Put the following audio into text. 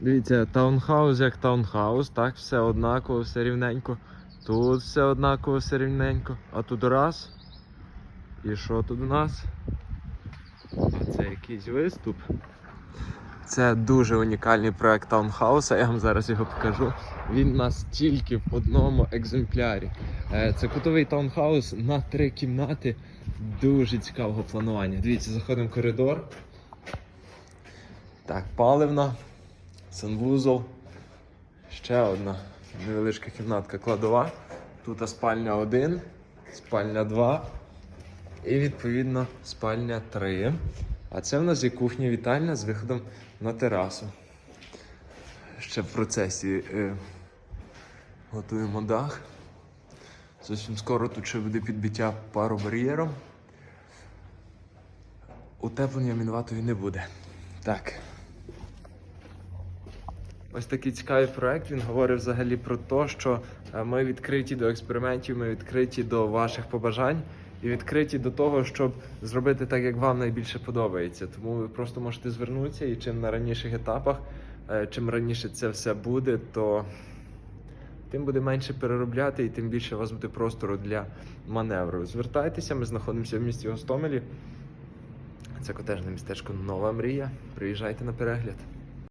Дивіться, таунхаус як таунхаус, так, все однаково, все рівненько. Тут все однаково, все рівненько. А тут раз. І що тут у нас? Це якийсь виступ. Це дуже унікальний проект таунхауса, я вам зараз його покажу. Він у нас тільки в одному екземплярі. Е, Це кутовий таунхаус на три кімнати. Дуже цікавого планування. Дивіться, заходимо в коридор. Так, паливна, санвузол. Ще одна невеличка кімнатка кладова. Тут спальня 1, спальня 2 і відповідно спальня 3. А це в нас є кухня вітальня з виходом на терасу. Ще в процесі е, готуємо дах. Зовсім скоро тут ще буде підбиття паробар'єром. Утеплення мінватої не буде. Так. Ось такий цікавий проект. Він говорить взагалі про те, що е, ми відкриті до експериментів, ми відкриті до ваших побажань і відкриті до того, щоб зробити так, як вам найбільше подобається. Тому ви просто можете звернутися і чим на раніших етапах, е, чим раніше це все буде, то тим буде менше переробляти і тим більше у вас буде простору для маневру. Звертайтеся, ми знаходимося в місті Гостомелі. Це котежне містечко Нова Мрія. Приїжджайте на перегляд.